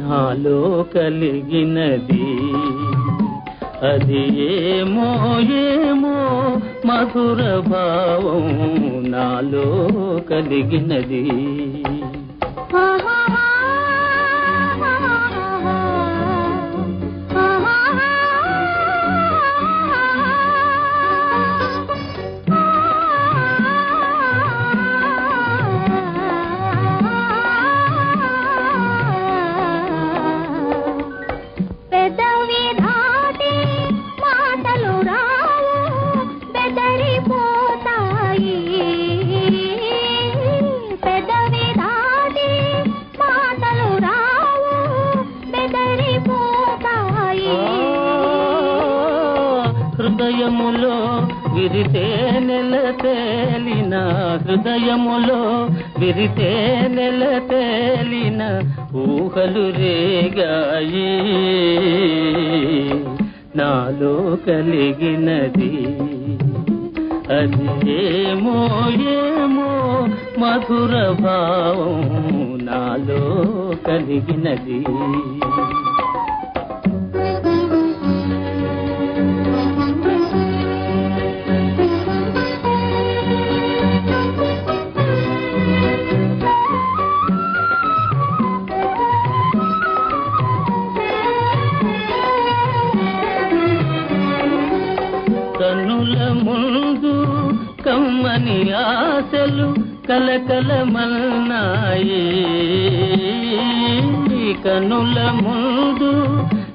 నాలో కలిగినది అది ఏమో ఏమో మధుర భావం నాలో కలిగినది. హృదయములో విరితే నెల తేలిన హృదయములో విరితే నెల తేలిన ఊహలు రేగాయి. నాలో కలిగినది అదేమో ఏమో ఏమో మధుర భావం. నాలో కలిగినది కనుల ముందు కమ్మని ఆశలు కలకలమల్నాయి కనుల ముందు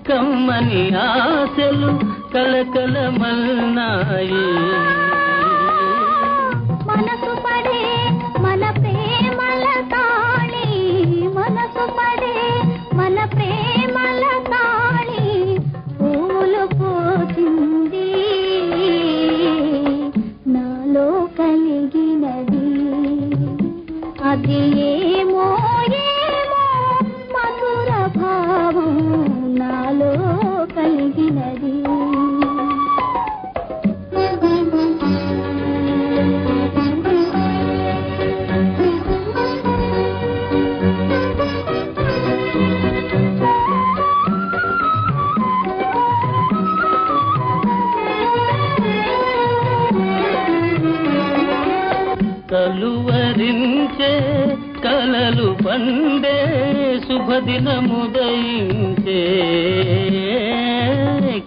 కమ్మని ఆశలు కలకలమల్నాయి మనసు పడే మన ప్రేమల తాళి మనసు పడే మన ప్రేమల తాళి పూలు పోతుంది అది ఏమో ఏమో మధుర భావం నాలో కలిగినది. కలువరించే కలలు పండే శుభదినముదయించే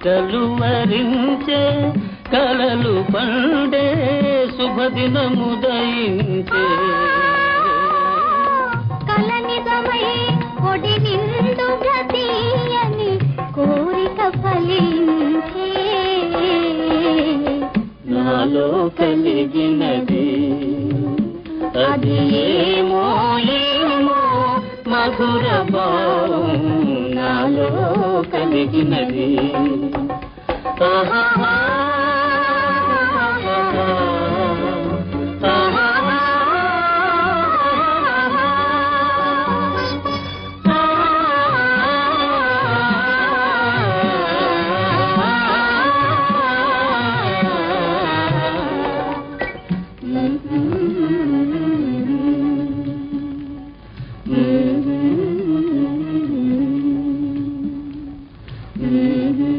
కలువరించే కలలు పండే శుభదినముదయించే. కల నిజమై ఒడి నిండుగా తీయని కోరిక ఫలించే. నాలో కలిగినది అది ఏమో ఏమో మధుర నాలో కలిగినది. ఆహా Mm-hmm.